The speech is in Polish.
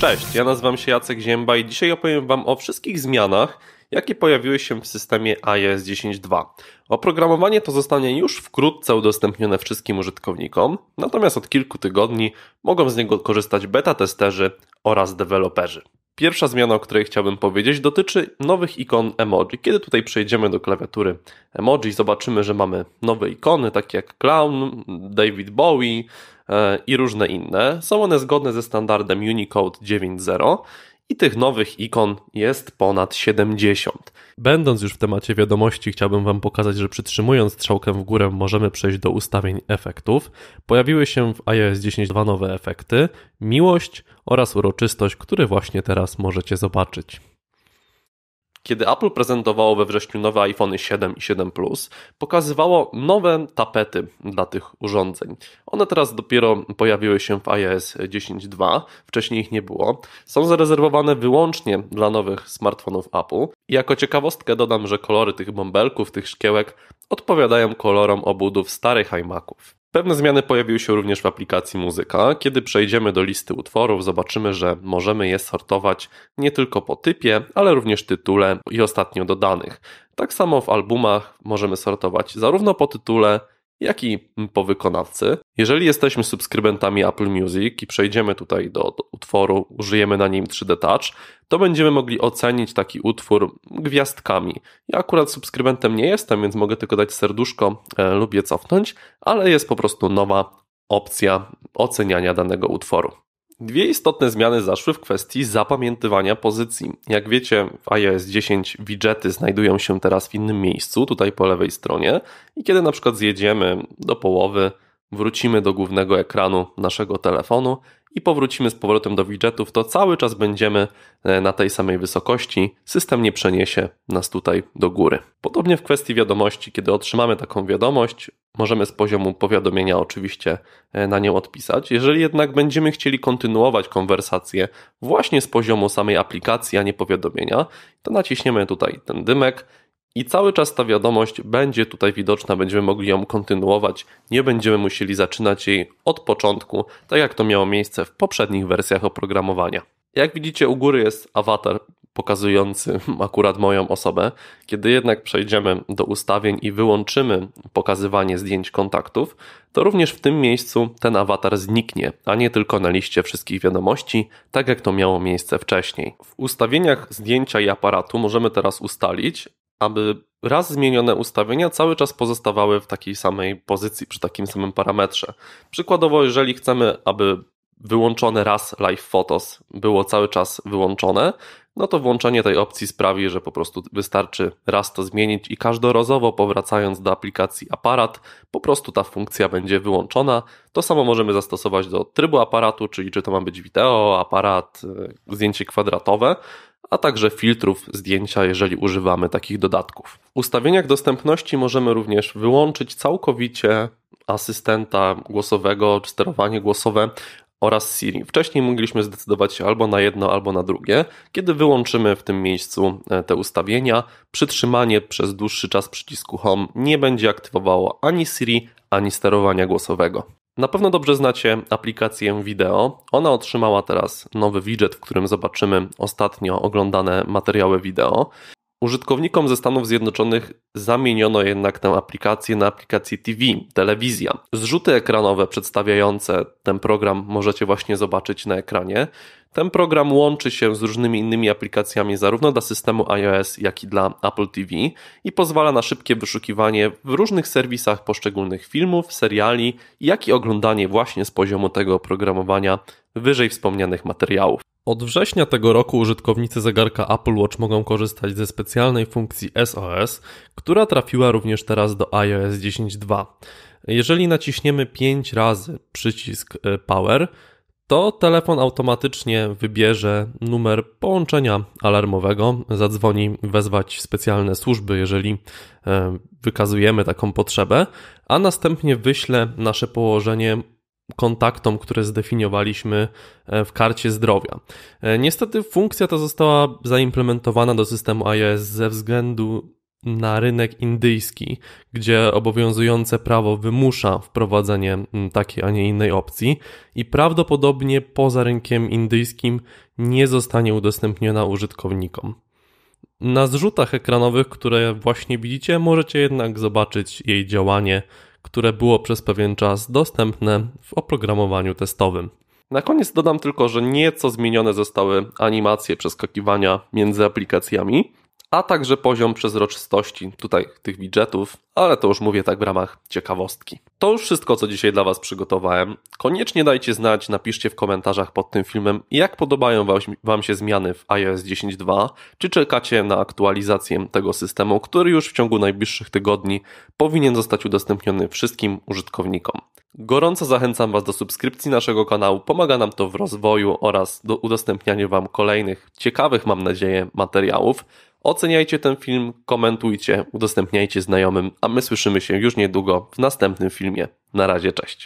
Cześć, ja nazywam się Jacek Zięba i dzisiaj opowiem Wam o wszystkich zmianach, jakie pojawiły się w systemie iOS 10.2. Oprogramowanie to zostanie już wkrótce udostępnione wszystkim użytkownikom, natomiast od kilku tygodni mogą z niego korzystać beta testerzy oraz deweloperzy. Pierwsza zmiana, o której chciałbym powiedzieć, dotyczy nowych ikon emoji. Kiedy tutaj przejdziemy do klawiatury emoji, zobaczymy, że mamy nowe ikony, takie jak Clown, David Bowie e, i różne inne. Są one zgodne ze standardem Unicode 9.0 i tych nowych ikon jest ponad 70. Będąc już w temacie wiadomości, chciałbym Wam pokazać, że przytrzymując strzałkę w górę możemy przejść do ustawień efektów. Pojawiły się w iOS 10 dwa nowe efekty: miłość oraz uroczystość, które właśnie teraz możecie zobaczyć. Kiedy Apple prezentowało we wrześniu nowe iPhony 7 i 7 Plus, pokazywało nowe tapety dla tych urządzeń. One teraz dopiero pojawiły się w iOS 10.2, wcześniej ich nie było. Są zarezerwowane wyłącznie dla nowych smartfonów Apple. I jako ciekawostkę dodam, że kolory tych bąbelków, tych szkiełek odpowiadają kolorom obudów starych iMaców. Pewne zmiany pojawiły się również w aplikacji Muzyka. Kiedy przejdziemy do listy utworów, zobaczymy, że możemy je sortować nie tylko po typie, ale również tytule i ostatnio dodanych. Tak samo w albumach możemy sortować zarówno po tytule, jak i po wykonawcy. Jeżeli jesteśmy subskrybentami Apple Music i przejdziemy tutaj do, do, utworu, użyjemy na nim 3D Touch, to będziemy mogli ocenić taki utwór gwiazdkami. Ja akurat subskrybentem nie jestem, więc mogę tylko dać serduszko, e, lubię cofnąć, ale jest po prostu nowa opcja oceniania danego utworu. Dwie istotne zmiany zaszły w kwestii zapamiętywania pozycji. Jak wiecie, w iOS 10 widgety znajdują się teraz w innym miejscu, tutaj po lewej stronie, i kiedy na przykład zjedziemy do połowy, wrócimy do głównego ekranu naszego telefonu i powrócimy z powrotem do widgetów, to cały czas będziemy e, na tej samej wysokości. System nie przeniesie nas tutaj do góry. Podobnie w kwestii wiadomości, kiedy otrzymamy taką wiadomość, możemy z poziomu powiadomienia oczywiście e, na nią odpisać. Jeżeli jednak będziemy chcieli kontynuować konwersację właśnie z poziomu samej aplikacji, a nie powiadomienia, to naciśniemy tutaj ten dymek i cały czas ta wiadomość będzie tutaj widoczna, będziemy mogli ją kontynuować, nie będziemy musieli zaczynać jej od początku, tak jak to miało miejsce w poprzednich wersjach oprogramowania. Jak widzicie, u góry jest awatar pokazujący akurat moją osobę. Kiedy jednak przejdziemy do ustawień i wyłączymy pokazywanie zdjęć kontaktów, to również w tym miejscu ten awatar zniknie, a nie tylko na liście wszystkich wiadomości, tak jak to miało miejsce wcześniej. W ustawieniach zdjęcia i aparatu możemy teraz ustalić, aby raz zmienione ustawienia cały czas pozostawały w takiej samej pozycji, przy takim samym parametrze. Przykładowo, jeżeli chcemy, aby wyłączone raz Live Photos było cały czas wyłączone, no to włączenie tej opcji sprawi, że po prostu wystarczy raz to zmienić i każdorazowo powracając do aplikacji aparat, po prostu ta funkcja będzie wyłączona. To samo możemy zastosować do trybu aparatu, czyli czy to ma być wideo, aparat, e, zdjęcie kwadratowe a także filtrów zdjęcia, jeżeli używamy takich dodatków. W ustawieniach dostępności możemy również wyłączyć całkowicie asystenta głosowego, sterowanie głosowe oraz Siri. Wcześniej mogliśmy zdecydować się albo na jedno, albo na drugie. Kiedy wyłączymy w tym miejscu e, te ustawienia, przytrzymanie przez dłuższy czas przycisku Home nie będzie aktywowało ani Siri, ani sterowania głosowego. Na pewno dobrze znacie aplikację wideo. Ona otrzymała teraz nowy widget, w którym zobaczymy ostatnio oglądane materiały wideo. Użytkownikom ze Stanów Zjednoczonych zamieniono jednak tę aplikację na aplikację TV, telewizja. Zrzuty ekranowe przedstawiające ten program możecie właśnie zobaczyć na ekranie. Ten program łączy się z różnymi innymi aplikacjami zarówno dla systemu iOS, jak i dla Apple TV i pozwala na szybkie wyszukiwanie w różnych serwisach poszczególnych filmów, seriali, jak i oglądanie właśnie z poziomu tego oprogramowania wyżej wspomnianych materiałów. Od września tego roku użytkownicy zegarka Apple Watch mogą korzystać ze specjalnej funkcji SOS, która trafiła również teraz do iOS 10.2. Jeżeli naciśniemy 5 razy przycisk e, Power, to telefon automatycznie wybierze numer połączenia alarmowego, zadzwoni wezwać specjalne służby, jeżeli e, wykazujemy taką potrzebę, a następnie wyśle nasze położenie kontaktom, które zdefiniowaliśmy e, w karcie zdrowia. E, niestety funkcja ta została zaimplementowana do systemu iOS ze względu na rynek indyjski, gdzie obowiązujące prawo wymusza wprowadzenie takiej, a nie innej opcji i prawdopodobnie poza rynkiem indyjskim nie zostanie udostępniona użytkownikom. Na zrzutach ekranowych, które właśnie widzicie, możecie jednak zobaczyć jej działanie, które było przez pewien czas dostępne w oprogramowaniu testowym. Na koniec dodam tylko, że nieco zmienione zostały animacje przeskakiwania między aplikacjami, a także poziom przezroczystości tutaj tych widgetów, ale to już mówię tak w ramach ciekawostki. To już wszystko, co dzisiaj dla Was przygotowałem. Koniecznie dajcie znać, napiszcie w komentarzach pod tym filmem, jak podobają Wam się zmiany w iOS 10.2, czy czekacie na aktualizację tego systemu, który już w ciągu najbliższych tygodni powinien zostać udostępniony wszystkim użytkownikom. Gorąco zachęcam Was do subskrypcji naszego kanału, pomaga nam to w rozwoju oraz do udostępniania Wam kolejnych ciekawych, mam nadzieję, materiałów. Oceniajcie ten film, komentujcie, udostępniajcie znajomym, a my słyszymy się już niedługo w następnym filmie. Na razie, cześć.